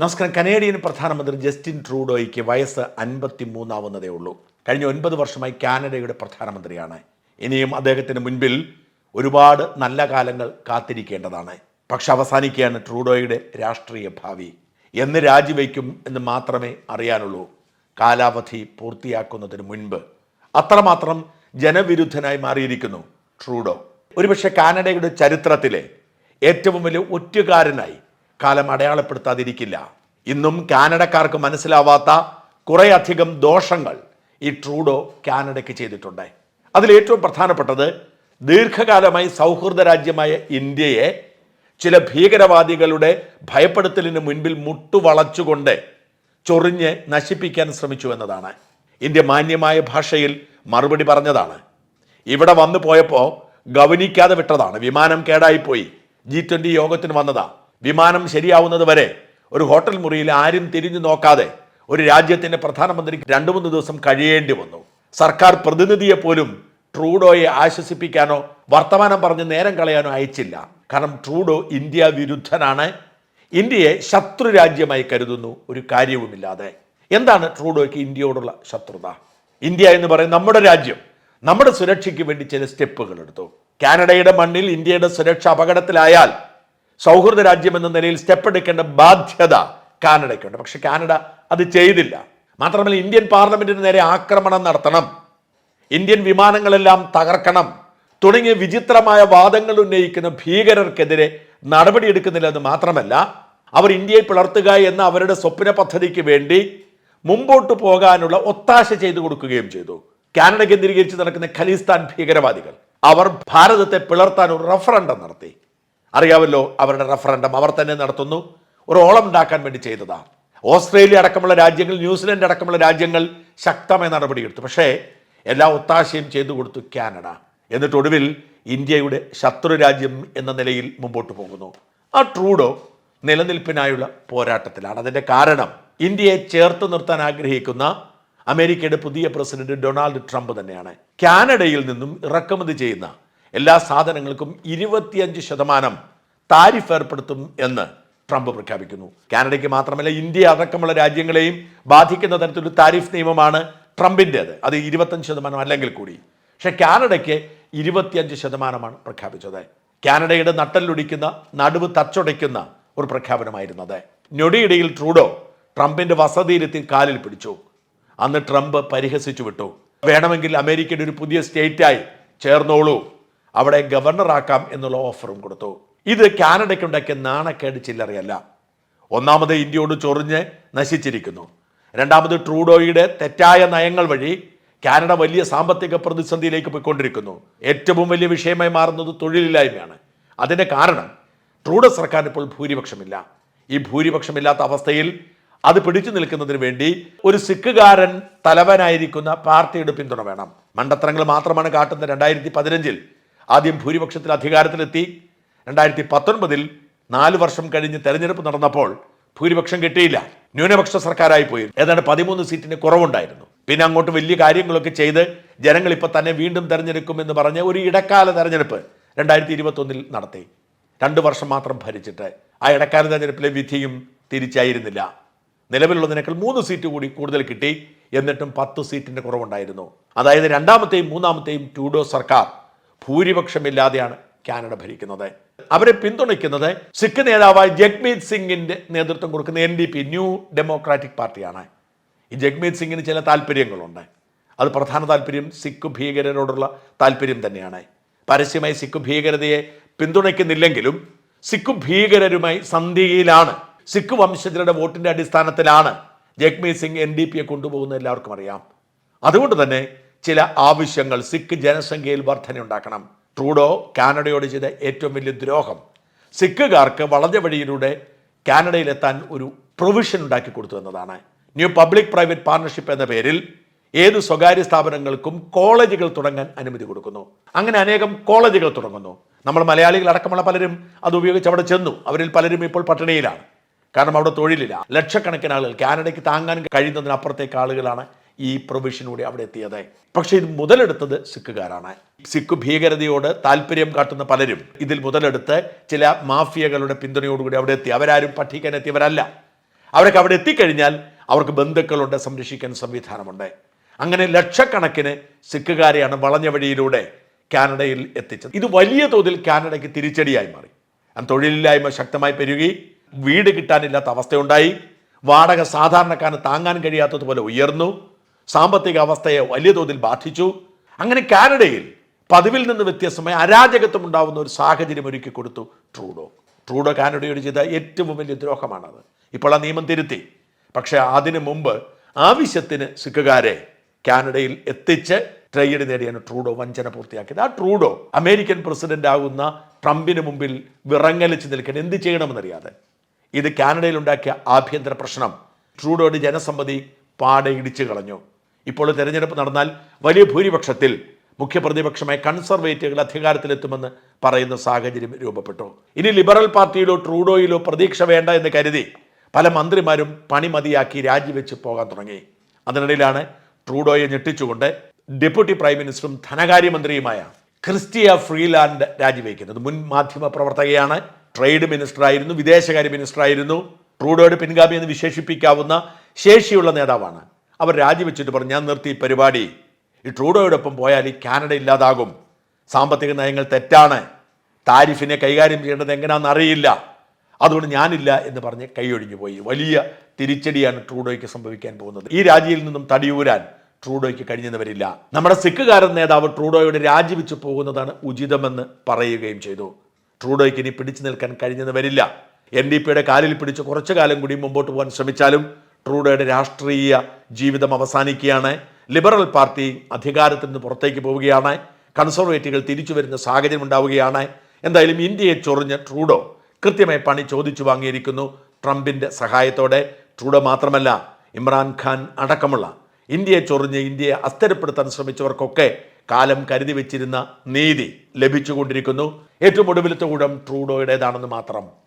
നമസ്കാരം. കനേഡിയൻ പ്രധാനമന്ത്രി ജസ്റ്റിൻ ട്രൂഡോയ്ക്ക് വയസ്സ് അൻപത്തി മൂന്നാവുന്നതേ ഉള്ളൂ. കഴിഞ്ഞ ഒൻപത് വർഷമായി കാനഡയുടെ പ്രധാനമന്ത്രിയാണ്. ഇനിയും അദ്ദേഹത്തിന് മുൻപിൽ ഒരുപാട് നല്ല കാലങ്ങൾ കാത്തിരിക്കേണ്ടതാണ്. പക്ഷെ അവസാനിക്കുകയാണ് ട്രൂഡോയുടെ രാഷ്ട്രീയ ഭാവി. എന്ന് രാജിവെക്കും എന്ന് മാത്രമേ അറിയാനുള്ളൂ. കാലാവധി പൂർത്തിയാക്കുന്നതിന് മുൻപ്. അത്രമാത്രം ജനവിരുദ്ധനായി മാറിയിരിക്കുന്നു ട്രൂഡോ. ഒരുപക്ഷെ കാനഡയുടെ ചരിത്രത്തിലെ ഏറ്റവും വലിയ ഒറ്റുകാരനായി കാലം അടയാളപ്പെടുത്താതിരിക്കില്ല. ഇന്നും കാനഡക്കാർക്ക് മനസ്സിലാവാത്ത കുറേയധികം ദോഷങ്ങൾ ഈ ട്രൂഡോ കാനഡയ്ക്ക് ചെയ്തിട്ടുണ്ട്. അതിൽ ഏറ്റവും പ്രധാനപ്പെട്ടത് ദീർഘകാലമായി സൗഹൃദ രാജ്യമായ ഇന്ത്യയെ ചില ഭീകരവാദികളുടെ ഭയപ്പെടുത്തലിന് മുൻപിൽ മുട്ടുവളച്ചുകൊണ്ട് ചൊറിഞ്ഞ് നശിപ്പിക്കാൻ ശ്രമിച്ചു എന്നതാണ്. ഇന്ത്യ മാന്യമായ ഭാഷയിൽ മറുപടി പറഞ്ഞതാണ്. ഇവിടെ വന്നു പോയപ്പോൾ ഗവനിക്കാതെ വിട്ടതാണ്. വിമാനം കേടായിപ്പോയി. ജി ട്വന്റി യോഗത്തിന് വന്നതാ. വിമാനം ശരിയാവുന്നത് വരെ ഒരു ഹോട്ടൽ മുറിയിൽ ആരും തിരിഞ്ഞു നോക്കാതെ ഒരു രാജ്യത്തിന്റെ പ്രധാനമന്ത്രിക്ക് രണ്ടു മൂന്ന് ദിവസം കഴിയേണ്ടി വന്നു. സർക്കാർ പ്രതിനിധിയെ പോലും ട്രൂഡോയെ ആശ്വസിപ്പിക്കാനോ വർത്തമാനം പറഞ്ഞ് നേരം കളയാനോ അയച്ചില്ല. കാരണം ട്രൂഡോ ഇന്ത്യ വിരുദ്ധനാണ്. ഇന്ത്യയെ ശത്രു രാജ്യമായി കരുതുന്നു. ഒരു കാര്യവുമില്ലാതെ. എന്താണ് ട്രൂഡോയ്ക്ക് ഇന്ത്യയോടുള്ള ശത്രുത? ഇന്ത്യ എന്ന് പറയുന്ന നമ്മുടെ രാജ്യം നമ്മുടെ സുരക്ഷയ്ക്ക് വേണ്ടി ചില സ്റ്റെപ്പുകൾ എടുത്തു. കാനഡയുടെ മണ്ണിൽ ഇന്ത്യയുടെ സുരക്ഷ അപകടത്തിലായാൽ സൗഹൃദ രാജ്യം എന്ന നിലയിൽ സ്റ്റെപ്പ് എടുക്കേണ്ട ബാധ്യത കാനഡയ്ക്കുണ്ട്. പക്ഷെ കാനഡ അത് ചെയ്തില്ല. മാത്രമല്ല ഇന്ത്യൻ പാർലമെന്റിന് നേരെ ആക്രമണം നടത്തണം. ഇന്ത്യൻ വിമാനങ്ങളെല്ലാം തകർക്കണം. തുടങ്ങിയ വിചിത്രമായ വാദങ്ങൾ ഉന്നയിക്കുന്ന ഭീകരർക്കെതിരെ നടപടിയെടുക്കുന്നില്ല എന്ന് മാത്രമല്ല അവർ ഇന്ത്യയെ പിളർത്തുക എന്ന അവരുടെ സ്വപ്ന പദ്ധതിക്ക് വേണ്ടി മുമ്പോട്ട് പോകാനുള്ള ഒത്താശ ചെയ്തു കൊടുക്കുകയും ചെയ്തു. കാനഡ കേന്ദ്രീകരിച്ച് നടക്കുന്ന ഖലിസ്ഥാൻ ഭീകരവാദികൾ. അവർ ഭാരതത്തെ പിളർത്താൻ ഒരു റഫറണ്ടം നടത്തി. അറിയാമല്ലോ അവരുടെ റഫറൻഡം അവർ തന്നെ നടത്തുന്നു. ഒരു ഓളം ഉണ്ടാക്കാൻ വേണ്ടി ചെയ്തതാണ് ഓസ്ട്രേലിയ അടക്കമുള്ള രാജ്യങ്ങൾ ന്യൂസിലൻഡ് അടക്കമുള്ള രാജ്യങ്ങൾ ശക്തമായ നടപടിയെടുത്തു. പക്ഷേ എല്ലാ ഒത്താശയും ചെയ്തു കൊടുത്തു കാനഡ. എന്നിട്ട് ഒടുവിൽ ഇന്ത്യയുടെ ശത്രു രാജ്യം എന്ന നിലയിൽ മുമ്പോട്ട് പോകുന്നു. ആ ട്രൂഡോ നിലനിൽപ്പിനായുള്ള പോരാട്ടത്തിലാണ്. അതിന്റെ കാരണം ഇന്ത്യയെ ചേർത്ത് നിർത്താൻ ആഗ്രഹിക്കുന്ന അമേരിക്കയുടെ പുതിയ പ്രസിഡന്റ് ഡൊണാൾഡ് ട്രംപ് തന്നെയാണ്. കാനഡയിൽ നിന്നും ഇറക്കുമതി ചെയ്യുന്ന എല്ലാ സാധനങ്ങൾക്കും ഇരുപത്തിയഞ്ച് ശതമാനം താരിഫ് ഏർപ്പെടുത്തും എന്ന് ട്രംപ് പ്രഖ്യാപിക്കുന്നു. കാനഡയ്ക്ക് മാത്രമല്ല ഇന്ത്യ അടക്കമുള്ള രാജ്യങ്ങളെയും ബാധിക്കുന്ന തരത്തിലൊരു താരിഫ് നിയമമാണ് ട്രംപിന്റേത് അത് ഇരുപത്തഞ്ച് ശതമാനം അല്ലെങ്കിൽ കൂടി. പക്ഷെ കാനഡയ്ക്ക് ഇരുപത്തിയഞ്ച് ശതമാനമാണ് പ്രഖ്യാപിച്ചത്. കാനഡയുടെ നട്ടലൊടിക്കുന്ന നടുവ് തച്ചുടയ്ക്കുന്ന ഒരു പ്രഖ്യാപനമായിരുന്നത്. ഞൊടിയിടയിൽ ട്രൂഡോ ട്രംപിന്റെ വസതിയിലെത്തി കാലിൽ പിടിച്ചു. അന്ന് ട്രംപ് പരിഹസിച്ചു വിട്ടു. വേണമെങ്കിൽ അമേരിക്കയുടെ ഒരു പുതിയ സ്റ്റേറ്റായി ചേർന്നോളൂ. അവിടെ ഗവർണറാക്കാം എന്നുള്ള ഓഫറും കൊടുത്തു. ഇത് കാനഡയ്ക്കുണ്ടാക്കിയ നാണക്കേട് ചില്ലറയല്ല. ഒന്നാമത് ഇന്ത്യയോട് ചൊറിഞ്ഞ് നശിച്ചിരിക്കുന്നു. രണ്ടാമത് ട്രൂഡോയുടെ തെറ്റായ നയങ്ങൾ വഴി കാനഡ വലിയ സാമ്പത്തിക പ്രതിസന്ധിയിലേക്ക് പോയിക്കൊണ്ടിരിക്കുന്നു. ഏറ്റവും വലിയ വിഷയമായി മാറുന്നത് തൊഴിലില്ലായ്മയാണ്. അതിന്റെ കാരണം ട്രൂഡോ സർക്കാർ ഇപ്പോൾ ഭൂരിപക്ഷമില്ല. ഈ ഭൂരിപക്ഷമില്ലാത്ത അവസ്ഥയിൽ അത് പിടിച്ചു നിൽക്കുന്നതിന് വേണ്ടി ഒരു സിഖുകാരൻ തലവനായിരിക്കുന്ന പാർട്ടിയുടെ പിന്തുണ വേണം. മണ്ടത്തരങ്ങൾ മാത്രമാണ് കാട്ടുന്നത് രണ്ടായിരത്തി പതിനഞ്ചിൽ. ആദ്യം ഭൂരിപക്ഷത്തിൽ അധികാരത്തിലെത്തി രണ്ടായിരത്തി പത്തൊൻപതിൽ നാല് വർഷം കഴിഞ്ഞ് തെരഞ്ഞെടുപ്പ് നടന്നപ്പോൾ ഭൂരിപക്ഷം കിട്ടിയില്ല. ന്യൂനപക്ഷ സർക്കാരായി പോയി. ഏതാണ്ട് പതിമൂന്ന് സീറ്റിന് കുറവുണ്ടായിരുന്നു. പിന്നെ അങ്ങോട്ട് വലിയ കാര്യങ്ങളൊക്കെ ചെയ്ത് ജനങ്ങൾ ഇപ്പൊ തന്നെ വീണ്ടും തെരഞ്ഞെടുക്കുമെന്ന് പറഞ്ഞ് ഒരു ഇടക്കാല തെരഞ്ഞെടുപ്പ് രണ്ടായിരത്തി ഇരുപത്തൊന്നിൽ നടത്തി. രണ്ട് വർഷം മാത്രം ഭരിച്ചിട്ട് ആ ഇടക്കാല തെരഞ്ഞെടുപ്പിലെ വിധിയും തിരിച്ചായിരുന്നില്ല. നിലവിലുള്ളതിനേക്കാൾ മൂന്ന് സീറ്റ് കൂടി കൂടുതൽ കിട്ടി. എന്നിട്ടും പത്ത് സീറ്റിന്റെ കുറവുണ്ടായിരുന്നു. അതായത് രണ്ടാമത്തെയും മൂന്നാമത്തെയും ടൂഡോ സർക്കാർ ഭൂരിപക്ഷമില്ലാതെയാണ് കാനഡ ഭരിക്കുന്നത്. അവരെ പിന്തുണയ്ക്കുന്നത് സിഖ് നേതാവായ ജഗ്മീത് സിംഗിന്റെ നേതൃത്വം കൊടുക്കുന്ന N D P new democratic പാർട്ടിയാണ് ഈ ജഗ്മീത് സിംഗിന് ചില താല്പര്യങ്ങളുണ്ട്. അത് പ്രധാന താല്പര്യം സിഖ് ഭീകരരോടുള്ള താല്പര്യം തന്നെയാണ്. പരസ്യമായി സിഖ് ഭീകരതയെ പിന്തുണയ്ക്കുന്നില്ലെങ്കിലും സിഖ് ഭീകരരുമായി സന്ധിയിലാണ്. സിഖ് വംശജരുടെ വോട്ടിന്റെ അടിസ്ഥാനത്തിലാണ് ജഗ്മീത് സിംഗ് എൻ ഡി പിയെ കൊണ്ടുപോകുന്നത് എല്ലാവർക്കും അറിയാം. അതുകൊണ്ട് തന്നെ ചില ആവശ്യങ്ങൾ സിഖ് ജനസംഖ്യയിൽ വർധനയുണ്ടാക്കണം. ട്രൂഡോ കാനഡയോട് ചെയ്ത ഏറ്റവും വലിയ ദ്രോഹം. സിഖുകാർക്ക് വളഞ്ഞ വഴിയിലൂടെ കാനഡയിലെത്താൻ ഒരു പ്രൊവിഷൻ ഉണ്ടാക്കി കൊടുത്തു എന്നതാണ്. ന്യൂ പബ്ലിക് പ്രൈവറ്റ് പാർട്ണർഷിപ്പ് എന്ന പേരിൽ ഏത് സ്വകാര്യ സ്ഥാപനങ്ങൾക്കും കോളേജുകൾ തുടങ്ങാൻ അനുമതി കൊടുക്കുന്നു. അങ്ങനെ അനേകം കോളേജുകൾ തുടങ്ങുന്നു. നമ്മൾ മലയാളികൾ അടക്കമുള്ള പലരും അത് ഉപയോഗിച്ച് അവിടെ ചെന്നു. അവരിൽ പലരും ഇപ്പോൾ പട്ടിണിയിലാണ്. കാരണം അവിടെ തൊഴിലില്ല. ലക്ഷക്കണക്കിന് ആളുകൾ കാനഡയ്ക്ക് താങ്ങാൻ കഴിയുന്നതിനപ്പുറത്തേക്ക് ആളുകളാണ് ഈ പ്രൊവിഷനിലൂടെ അവിടെ എത്തിയത്. പക്ഷേ ഇത് മുതലെടുത്തത് സിഖുകാരാണ്. സിഖ് ഭീകരതയോട് താല്പര്യം കാട്ടുന്ന പലരും ഇതിൽ മുതലെടുത്ത് ചില മാഫിയകളുടെ പിന്തുണയോടുകൂടി അവിടെ എത്തി. അവരാരും പഠിക്കാൻ എത്തിയവരല്ല. അവരൊക്കെ അവിടെ എത്തിക്കഴിഞ്ഞാൽ അവർക്ക് ബന്ധുക്കളുണ്ട് സംരക്ഷിക്കാൻ സംവിധാനമുണ്ട്. അങ്ങനെ ലക്ഷക്കണക്കിന് സിഖുകാരെയാണ് വളഞ്ഞ വഴിയിലൂടെ കാനഡയിൽ എത്തിച്ചത്. ഇത് വലിയ തോതിൽ കാനഡയ്ക്ക് തിരിച്ചടിയായി മാറി. തൊഴിലില്ലായ്മ ശക്തമായി പെരുകി വീട് കിട്ടാനില്ലാത്ത അവസ്ഥയുണ്ടായി. വാടക സാധാരണക്കാരന് താങ്ങാൻ കഴിയാത്തതുപോലെ ഉയർന്നു. സാമ്പത്തിക അവസ്ഥയെ വലിയ തോതിൽ ബാധിച്ചു. അങ്ങനെ കാനഡയിൽ പതിവിൽ നിന്ന് വ്യത്യസ്തമായി അരാജകത്വം ഉണ്ടാവുന്ന ഒരു സാഹചര്യം ഒരുക്കി കൊടുത്തു ട്രൂഡോ. ട്രൂഡോ കാനഡയോട് ചെയ്ത ഏറ്റവും വലിയ ദ്രോഹമാണത്. ഇപ്പോൾ ആ നിയമം തിരുത്തി. പക്ഷേ അതിനു മുമ്പ് ആവശ്യത്തിന് സിഖുകാരെ കാനഡയിൽ എത്തിച്ച് ട്രേഡ് നേടിയാണ് ട്രൂഡോ വഞ്ചന പൂർത്തിയാക്കിയത്. ആ ട്രൂഡോ അമേരിക്കൻ പ്രസിഡന്റ് ആകുന്ന ട്രംപിന് മുമ്പിൽ വിറങ്ങലിച്ച് നിൽക്കാൻ എന്ത് ചെയ്യണമെന്നറിയാതെ. ഇത് കാനഡയിൽ ഉണ്ടാക്കിയ ആഭ്യന്തര പ്രശ്നം. ട്രൂഡോയുടെ ജനസമ്മതി പാടെ ഇടിച്ചു കളഞ്ഞു. ഇപ്പോൾ തെരഞ്ഞെടുപ്പ് നടന്നാൽ വലിയ ഭൂരിപക്ഷത്തിൽ മുഖ്യപ്രതിപക്ഷമായ കൺസർവേറ്റീവുകൾ അധികാരത്തിലെത്തുമെന്ന് പറയുന്ന സാഹചര്യം രൂപപ്പെട്ടു. ഇനി ലിബറൽ പാർട്ടിയിലോ ട്രൂഡോയിലോ പ്രതീക്ഷ വേണ്ട എന്ന് കരുതി പല മന്ത്രിമാരും പണി മതിയാക്കി രാജിവെച്ച് പോകാൻ തുടങ്ങി. അതിനിടയിലാണ് ട്രൂഡോയെ ഞെട്ടിച്ചുകൊണ്ട് ഡെപ്യൂട്ടി പ്രൈം മിനിസ്റ്ററും ധനകാര്യമന്ത്രിയുമായ ക്രിസ്റ്റിയ ഫ്രീലാൻഡ് രാജിവെക്കുന്നത്. മുൻ മാധ്യമ പ്രവർത്തകയാണ് ട്രേഡ് മിനിസ്റ്ററായിരുന്നു വിദേശകാര്യ മിനിസ്റ്ററായിരുന്നു. ട്രൂഡോയുടെ പിൻഗാമി എന്ന് വിശേഷിപ്പിക്കാവുന്ന ശേഷിയുള്ള നേതാവാണ്. അവർ രാജിവെച്ചിട്ട് പറഞ്ഞു ഞാൻ നിർത്തി പരിപാടി. ഈ ട്രൂഡോയോടൊപ്പം പോയാൽ ഈ കാനഡ ഇല്ലാതാകും. സാമ്പത്തിക നയങ്ങൾ തെറ്റാണ്. താരിഫിനെ കൈകാര്യം ചെയ്യേണ്ടത് എങ്ങനെയാണെന്ന് അറിയില്ല. അതുകൊണ്ട് ഞാനില്ല എന്ന് പറഞ്ഞ് കൈയൊഴിഞ്ഞു പോയി. വലിയ തിരിച്ചടിയാണ് ട്രൂഡോയ്ക്ക് സംഭവിക്കാൻ പോകുന്നത്. ഈ രാജിയിൽ നിന്നും തടിയൂരാൻ ട്രൂഡോയ്ക്ക് കഴിഞ്ഞെന്ന് വരില്ല നമ്മുടെ സിഖുകാരൻ നേതാവ് ട്രൂഡോയുടെ രാജിവെച്ച് പോകുന്നതാണ് ഉചിതമെന്ന് പറയുകയും ചെയ്തു. ട്രൂഡോയ്ക്ക് ഇനി പിടിച്ചു നിൽക്കാൻ കഴിഞ്ഞെന്ന് വരില്ല എൻ ഡി പിയുടെ കാലിൽ പിടിച്ച് കുറച്ചു കാലം കൂടി മുമ്പോട്ട് പോകാൻ ശ്രമിച്ചാലും ട്രൂഡോയുടെ രാഷ്ട്രീയ ജീവിതം അവസാനിക്കുകയാണ്. ലിബറൽ പാർട്ടി അധികാരത്തിൽ നിന്ന് പുറത്തേക്ക് പോവുകയാണ്. കൺസർവേറ്റീവുകൾ തിരിച്ചു വരുന്ന സാഹചര്യം ഉണ്ടാവുകയാണ്. എന്തായാലും ഇന്ത്യയെ ചൊറിഞ്ഞ ട്രൂഡോ കൃത്യമായി പണി ചോദിച്ചു വാങ്ങിയിരിക്കുന്നു ട്രംപിന്റെ സഹായത്തോടെ. ട്രൂഡോ മാത്രമല്ല ഇമ്രാൻഖാൻ അടക്കമുള്ള ഇന്ത്യയെ ചൊറിഞ്ഞ് ഇന്ത്യയെ അസ്ഥിരപ്പെടുത്താൻ ശ്രമിച്ചവർക്കൊക്കെ കാലം കരുതി വെച്ചിരുന്ന നീതി ലഭിച്ചുകൊണ്ടിരിക്കുന്നു. ഏറ്റവും ഒടുവിലത്തെ കൂടം ട്രൂഡോയുടേതാണെന്ന് മാത്രം